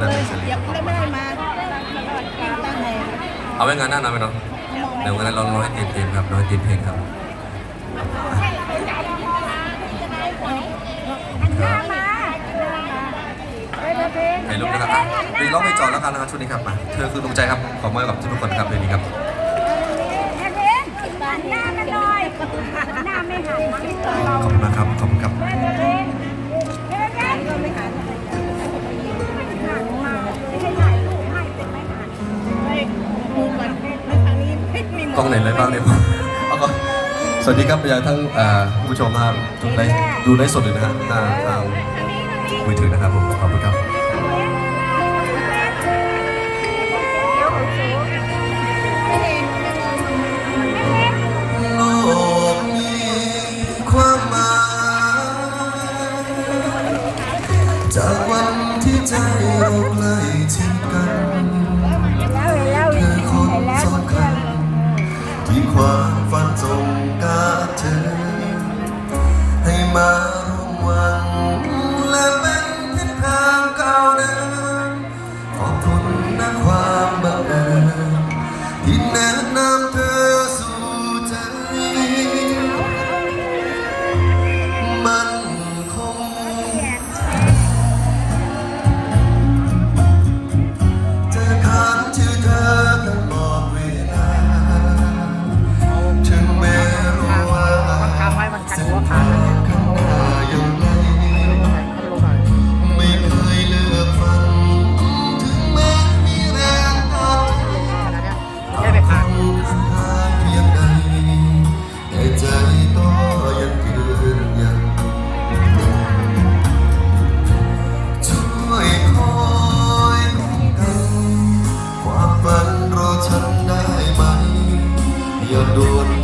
นะเป็นเสรียังไม่ได้มาตั้งแต่เอาไว้งานหน้านะไปเนาะเดี๋ยวงานนั้นเราราให้ตีมเพลงครับราให้ตีมเพลงครับให้ลุกนะครับอะเพลงร้องไม่จอดแล้วกันนะครับชุดนี้ครับมาเธอคือดวงใจครับ ขอมอบกับทุกคนครับเพลงนี้ครับหน้ามาหน่อยหน้าไม่หันขอบคุณมากครับขอบคุณ กล้องไหนเลยบ้างเนี่ยเอาก่อนสวัสดีครับไปยังทั้งผู้ชมทางดูไลฟ์ดูไลฟ์สดเลยนะฮะหน้าทางมือถือนะครับผมขอบคุณครับจากวันที่ใจเราใกล้ชิดกัน ที่ความฝันจง ฉันได้ไหม อย่าด่วน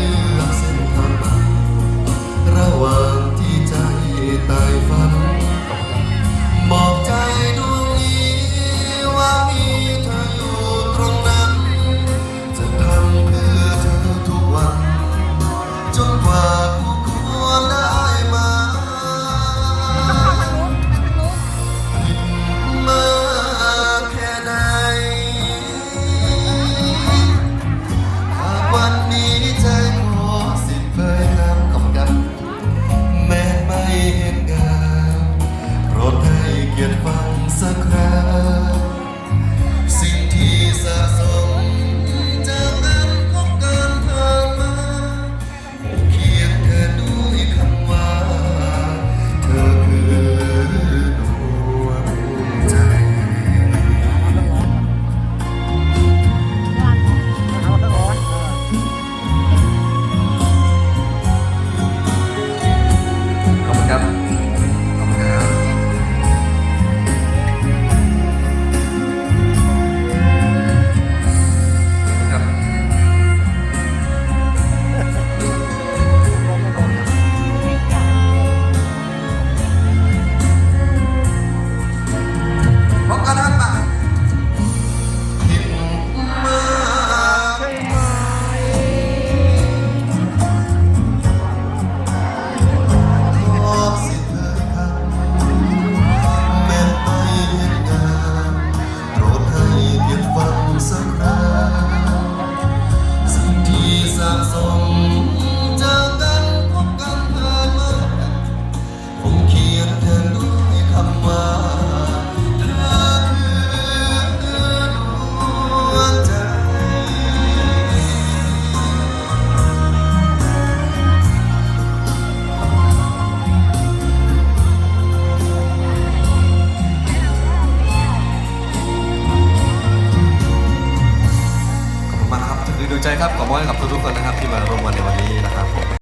ใจครับขอบคุณกับทุกๆคนนะครับที่มาร่วมวันในวันนี้นะครับผม